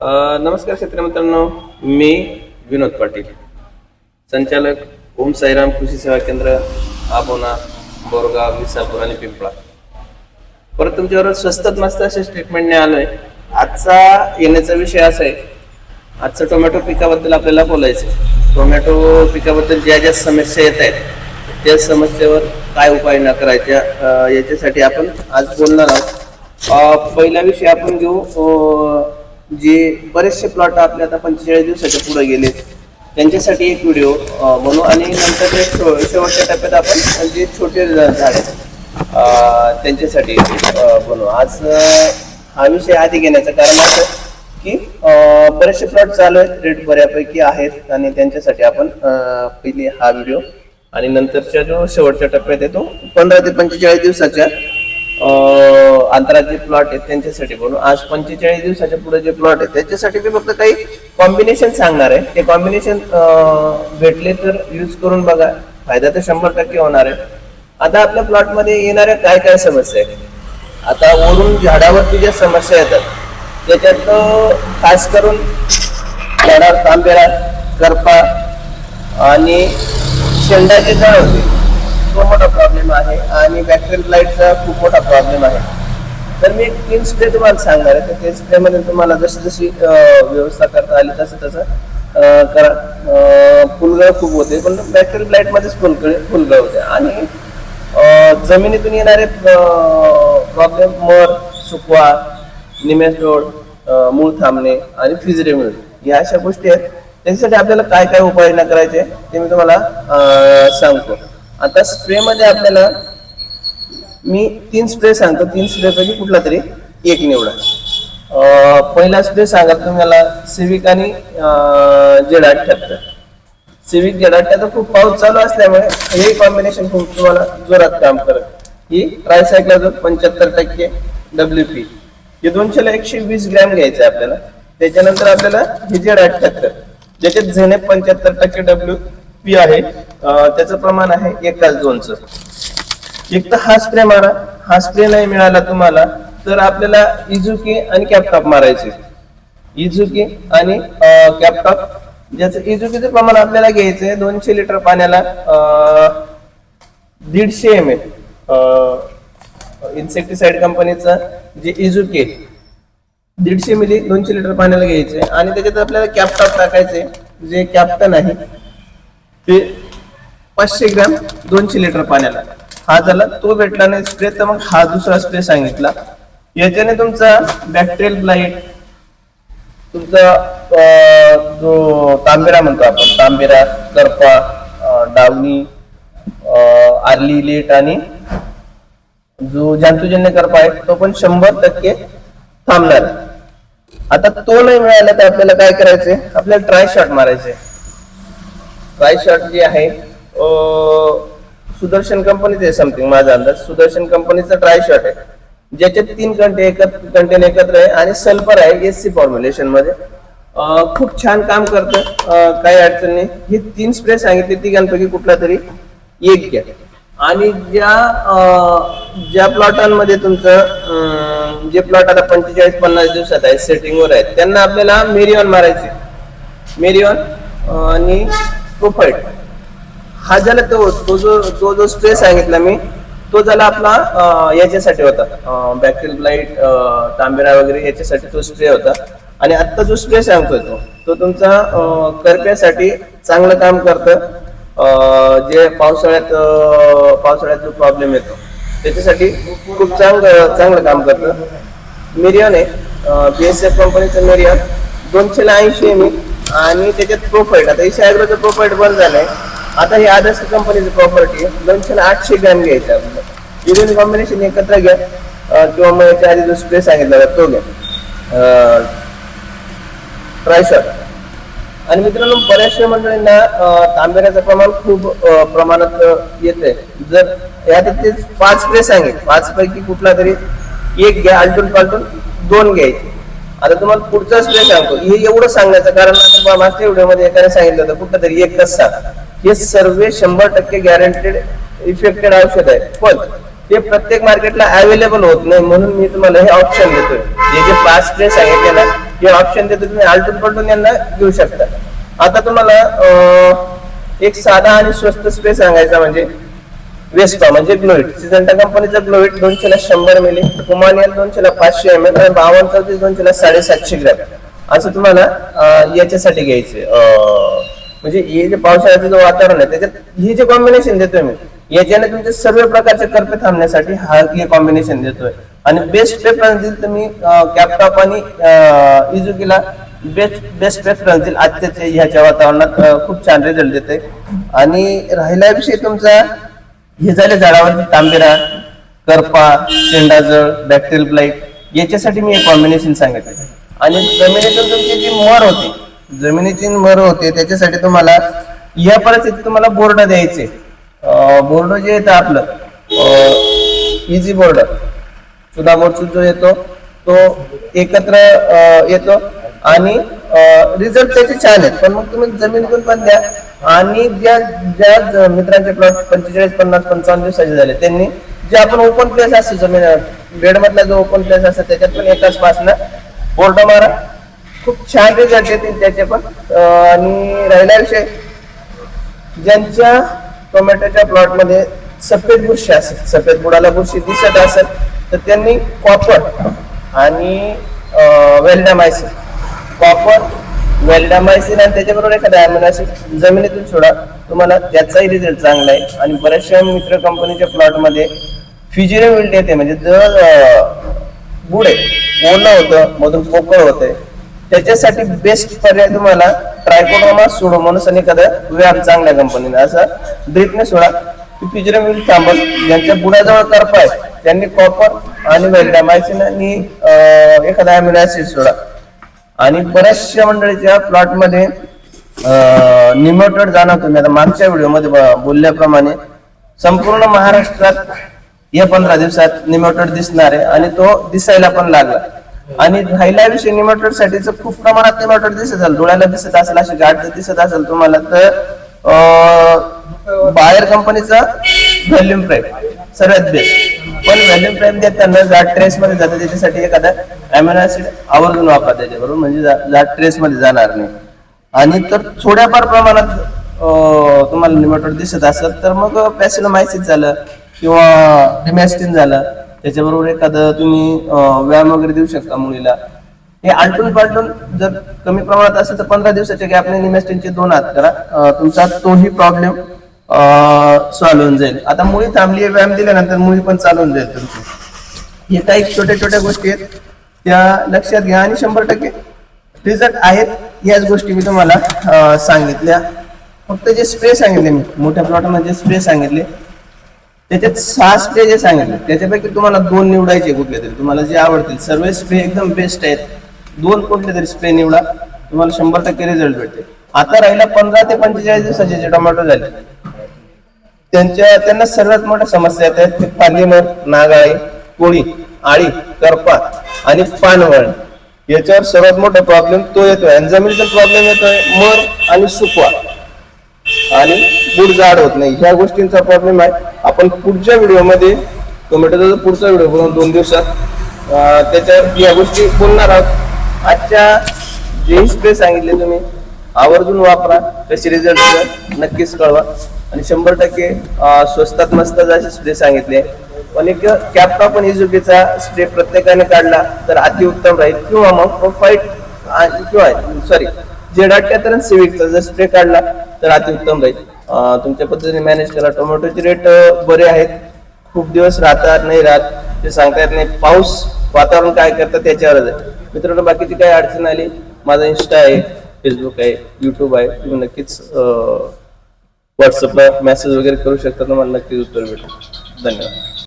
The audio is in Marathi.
नमस्कार शेतकरी मित्रांनो मी विनोद पाटील. संचालक ओम साईराम कृषी सेवा केंद्र आबोना बोरगाव विसापूर आणि पिंपळा. परत तुमच्यावर स्वस्तात मस्त अशा स्टेटमेंटने आलोय आजचा येण्याचा विषय असा आहे आजचं टोमॅटो पिकाबद्दल आपल्याला बोलायचं आहे. टोमॅटो पिकाबद्दल ज्या ज्या समस्या येत आहेत त्या समस्येवर काय उपाययोजना करायच्या याच्यासाठी आपण आज बोलणार आहोत. पहिला विषय आपण घेऊ जे बरेचसे प्लॉट आपले आता पंचेचाळीस दिवसाच्या पुढे गेले त्यांच्यासाठी एक व्हिडिओ बनवू. आणि नंतर ते शेवटच्या टप्प्यात आपण जे छोटे झाड आहेत त्यांच्यासाठी अ, बनवू. आज हा विषय आधी घेण्याचं कारण असं की बरेचसे प्लॉट चालू आहेत. रेट बऱ्यापैकी आहेत. आणि त्यांच्यासाठी आपण पहिले हा व्हिडिओ आणि नंतरच्या जो शेवटच्या टप्प्यात येतो पंधरा ते पंचेचाळीस दिवसाच्या अ, प्लॉट आहेत त्यांच्यासाठी बनवू आज पंचेचाळीस दिवसाच्या पुढे जे प्लॉट आहेत त्याच्यासाठी मी फक्त काही कॉम्बिनेशन सांगणार आहे. ते कॉम्बिनेशन भेटले तर यूज करून बघा. फायदा तर शंभर टक्के होणार आहे. आता आपल्या प्लॉटमध्ये येणाऱ्या काय काय समस्या आहेत? आता वरून झाडावरती ज्या समस्या येतात त्याच्यात खास करून झाडावर तांबेरा करपा आणि शेंडाचे झाड होते. खूप मोठा प्रॉब्लेम आहे आणि बॅटरी लाईटचा खूप मोठा प्रॉब्लेम आहे. तर मी तीन स्प्रे तुम्हाला सांगणार आहे. तर ते स्प्रेमध्ये तुम्हाला जशी जशी व्यवस्था करता आली तसं तसं करा. फुलगळ खूप होते पण बॅटरी लाईटमध्येच फुलगळ फुलगळ होते. आणि जमिनीतून येणारे प्रॉब्लेम मर सुकवा निमेटोड मूळ थांबणे आणि फिजरे मिळणे. या अशा गोष्टी आहेत. त्याच्यासाठी आपल्याला काय काय उपाययोजना करायचे ते मी तुम्हाला सांगतो. आता स्प्रे मध्ये आपल्याला मी तीन स्प्रे सांगतो. तीन स्प्रे पैकी कुठला तरी एक निवडा. पहिला स्प्रे सांगा तुम्हाला सिविक आणि जेड अठ्ठ्याहत्तर. सिविक जेड अठ्ठ्याहत्तर खूप पाऊस चालू असल्यामुळे हे कॉम्बिनेशन खूप तुम्हाला जोरात काम करत. ही ट्रायसायक्लाझोल पंच्याहत्तर टक्के डब्ल्यू पी हे दोनशेला एकशे वीस ग्रॅम घ्यायचं आहे आपल्याला. त्याच्यानंतर आपल्याला हे जेड अठ्ठ्याहत्तर. ज्याच्यात झेनेप पंच्याहत्तर टक्के डब्ल्यू पी आहे. त्याचं प्रमाण आहे एकाच दोनचं. एक तर हा स्प्रे मारा. हा स्प्रे नाही मिळाला तुम्हाला तर आपल्याला इझुकी आणि कॅपटॉप मारायचे. इझुकी आणि कॅपटॉप ज्याचं इझुकीचं प्रमाण आपल्याला घ्यायचंय दोनशे लिटर पाण्याला दीडशे एम एल इन्सेक्टिसाइड कंपनीचा जे इझुकी आहे, दीडशे मिली दोनशे लिटर पाण्याला घ्यायचे. आणि त्याच्यात आपल्याला कॅपटॉप टाकायचे जे कॅप्टन आहे ते पाचशे ग्रॅम दोनशे लिटर पाण्याला. हा झाला तो भेटला नाही स्प्रे तर मग हा दुसरा स्प्रे सांगितला. याच्याने तुमचा बॅक्टेरियल ब्लाइट तुमचा जो तांबेरा म्हणतो आपण तांबेरा करपा डावनी डावणी आर्ली लेट आणि जो जंतुजन्य करपा आहे तो पण शंभर टक्के थांबणार. आता तो नाही मिळाला तर आपल्याला काय करायचंय? आपल्याला ट्राय शॉट मारायचे ट्राय शॉट जे आहे सुदर्शन कंपनीचं आहे समथिंग माझा अंदाज. सुदर्शन कंपनीचा ट्राय शॉट आहे. ज्याच्यात तीन कंटे एकत्र कंटेन एकत्र आहे आणि सल्फर आहे एस सी फॉर्म्युलेशनमध्ये. खूप छान काम करतं. काही अडचण नाही. हे तीन स्प्रे सांगितले तिघांपैकी कुठला तरी एक घ्या. आणि ज्या ज्या प्लॉटांमध्ये तुमचं जे प्लॉट आता पंचेचाळीस पन्नास दिवसात आहे सेटिंगवर आहेत त्यांना आपल्याला मेरिऑन मारायचे मेरिऑन आणि प्रोफाईट हा झाला तो तो जो तो जो स्प्रे सांगितला मी तो झाला आपला याच्यासाठी होता. बॅक्टेरियल ब्लाईट तांबेरा वगैरे याच्यासाठी तो स्प्रे होता. आणि आत्ता जो स्प्रे सांगतोय तो तो तुमचा करप्यासाठी चांगलं काम करतं. जे पावसाळ्यात पावसाळ्यात जो प्रॉब्लेम येतो त्याच्यासाठी खूप चांगलं चांगलं काम करतं. मिरियन आहे बी एस एफ कंपनीचं मिरियन. दोनशेला ऐंशी एम आणि त्याच्यात प्रोफाईट आता इशा ॲग्रोचं प्रोफाईट बंद झालंय. आता ही आदर्श कंपनीची प्रॉपर्टी आहे. दोनशेला आठशे ग्रॅम घ्यायचं आपल्याला. युरिन कॉम्बिनेशन एकत्र घ्या. किंवा मग याच्या आधी जो स्प्रे सांगितला तो घ्या. ट्रायशॉट आणि मित्रांनो बऱ्याचशा मंडळींना तांबेऱ्याचं प्रमाण खूप प्रमाणात प्रमाणात आहे जर यात ते पाच स्प्रे सांगेल पाच पैकी कुठला तरी एक घ्या आलटून पालटून दोन घ्यायचे. आता तुम्हाला पुढचा स्प्रे सांगतो. हे एवढं सांगण्याचं कारण आता मागच्या व्हिडिओमध्ये एकाने सांगितलं होतं कुठं तरी एकच सांगा. हे सर्व शंभर टक्के गॅरंटेड इफेक्टेड औषध आहे. पण ते प्रत्येक मार्केटला अवेलेबल होत नाही म्हणून मी तुम्हाला हे ऑप्शन देतोय. जे जे पाच स्प्रे सांगितले ना हे ऑप्शन देतो तुम्ही आलटून पलटून यांना घेऊ शकता. आता तुम्हाला एक साधा आणि स्वस्त स्प्रे सांगायचा म्हणजे वेस्पा म्हणजे ग्लोइट सिजंटा कंपनीचा ग्लोइट दोनशेला शंभर मिली कुमानियल दोनशेला पाचशे एम एल आणि बावन्न चौतीस दोनशेला साडेसातशे ग्रॅम. असं तुम्हाला याच्यासाठी घ्यायचे म्हणजे हे जे पावसाळ्याचं जे वातावरण आहे त्याच्यात हे जे कॉम्बिनेशन देतोय मी याच्याने तुमचे सर्व प्रकारचे करपे थांबण्यासाठी हा हे कॉम्बिनेशन देतोय. आणि बेस्ट प्रेफरन्स देईल तुम्ही कॅपटॉप आणि इजुकीला बेस्ट बेस्ट प्रेफरन्स देईल आजच्या ह्याच्या वातावरणात खूप छान रिझल्ट देते आणि राहिला विषय तुमचा हे झाले झाडावरती तांबेरा करपा शेंडाजळ बॅक्टेरियल ब्लाईट याच्यासाठी मी हे कॉम्बिनेशन सांगितलं. आणि जमिनीतून तुमची जी मर होती जमिनीची मर होते त्याच्यासाठी तुम्हाला या परिस्थितीत तुम्हाला बोर्ड द्यायचे. बोर्ड जे येतं आपलं इझी बोर्ड सुधा बोर्ड जो येतो तो एकत्र येतो आणि रिझल्ट त्याचे छान आहेत. पण मग तुम्ही जमिनीतून पण द्या आणि ज्या ज्या ज- मित्रांचे प्लॉट पंचेचाळीस पन्नास पंचावन्न दिवसाचे झाले त्यांनी जे आपण ओपन प्लेस असतो जमीन बेडमधला जो ओपन प्लेस असतो त्याच्यात पण एकाच पासनं बोर्ड मारा. खूप छान रिझल्ट येतील त्याचे पण. आणि राहिला विषय ज्यांच्या टोमॅटोच्या प्लॉटमध्ये सफेद बुरशी असेल सफेद बुडाला बुरशी दिसत असेल तर त्यांनी कॉपर आणि वेल्डामायसिन कॉपर वेल्डामायसिन आणि त्याच्याबरोबर एखादा अॅमिनो जमिनीतून सोडा. तुम्हाला त्याचाही रिझल्ट चांगला आहे. आणि बऱ्याचशा मित्र कंपनीच्या प्लॉटमध्ये फिजिरे विल्ड येते. म्हणजे जर अं, बुड आहे ओलं होतं मधून पोकळ होतंय त्याच्यासाठी बेस्ट पर्याय तुम्हाला ट्रायकोडोमा सुडोमोनस आणि एखादा व्यायाम चांगल्या कंपनीने असा ड्रिपने सोडा. फिजरम विल थांबल ज्यांच्या बुडाजवळ करप आहे त्यांनी कॉपर आणि वेल्डामायसिन आणि एखादा अमिनो ऍसिड सोडा. आणि बऱ्याचशा मंडळीच्या प्लॉटमध्ये निमोटेड जाणार तुम्ही. आता मागच्या व्हिडिओमध्ये बोलल्याप्रमाणे संपूर्ण महाराष्ट्रात या पंधरा दिवसात निमोटेड दिसणार आहे आणि तो दिसायला पण लागला. आणि राहिला विषय साठीच खूप प्रमाणात निमोटोड दिसत असेल डोळ्याला दिसत असेल अशी गाठ दिसत असेल तुम्हाला तर बायर कंपनीचा व्हॅल्युम प्राईम सर्वात बेस्ट पण व्हॅल्युम प्राईम देताना जाट ट्रेस मध्ये जातं त्याच्यासाठी एखादा अमिनो ऍसिड आवर्जून वापरा त्याच्याबरोबर म्हणजे जा- जाट ट्रेस मध्ये जाणार नाही. आणि तर थोड्याफार प्रमाणात तुम्हाला निमॅटोड दिसत असेल तर मग पॅसिलोमायसिस झालं किंवा डिमॅस्टिन झालं. त्याच्याबरोबर एखादं तुम्ही व्यायाम वगैरे देऊ शकता मुलीला. हे आलटून पालटून जर कमी प्रमाणात असेल तर पंधरा दिवसाच्या गॅपने निमॅस्टिनचे दोन हात करा. तुमचा तोही प्रॉब्लेम सॉल्व्ह होऊन जाईल. आता मुळी थांबली आहे, व्यायाम दिल्यानंतर मुली पण चालू होऊन जाईल तुमची. हे काही छोट्या छोट्या गोष्टी आहेत. त्या लक्षात घ्या आणि शंभर टक्के रिझल्ट आहेत याच गोष्टी मी तुम्हाला सांगितल्या. फक्त जे स्प्रे सांगितले मी मोठ्या प्लॉटमध्ये जे स्प्रे सांगितले त्याच्यात सहा स्प्रे जे सांगितले त्याच्यापैकी तुम्हाला दोन निवडायचे कुठले तरी. तुम्हाला जे आवडतील. सर्व स्प्रे एकदम बेस्ट आहेत. दोन कुठले तरी स्प्रे निवडा. तुम्हाला शंभर टक्के रिझल्ट भेटते आता राहिला पंधरा ते पंचेचाळीस दिवसाचे जे टोमॅटो झाले. त्यांच्या त्यांना सर्वात मोठ्या समस्या येतात ते पालीमर नागाळी कोळी आळी करपा आणि पानवळ. याच्यावर सर्वात मोठा प्रॉब्लेम तो येतोय. आणि जमिनीचा प्रॉब्लेम येतोय. मर आणि सुकवा. आणि बुड जाड होत नाही. ह्या गोष्टींचा प्रॉब्लेम आहे. आपण पुढच्या व्हिडिओमध्ये टोमॅटोचा पुढचा व्हिडिओ बनवून दोन दिवसात त्याच्यावर या गोष्टी बोलणार आहोत. आजच्या जे स्प्रे सांगितले तुम्ही आवर्जून वापरा. कसे रिझल्ट नक्कीच कळवा. आणि शंभर टक्के स्वस्तात मस्त असे स्प्रे सांगितले. पण एक कॅपटॉप आणि इजुकीचा स्प्रे प्रत्येकाने काढला तर अतिउत्तम राहील. किंवा मग प्रोफाईट किंवा सॉरी जेड अठ्याहत्तर सिविकचा जर स्प्रे काढला तर अतिउत्तम राहील. तुमच्या पद्धतीने मॅनेज करा टोमॅटोचे रेट बरे आहेत. खूप दिवस राहतात नाही राहत. ते सांगता येत नाही. पाऊस वातावरण काय करतात त्याच्यावरच आहे. मित्रांनो बाकीची काही अडचण आली? माझा इन्स्टा आहे फेसबुक आहे युट्यूब आहे. तुम्ही नक्कीच व्हॉट्सअपला मेसेज वगैरे करू शकता. तुम्हाला नक्कीच उत्तर भेटेल. धन्यवाद.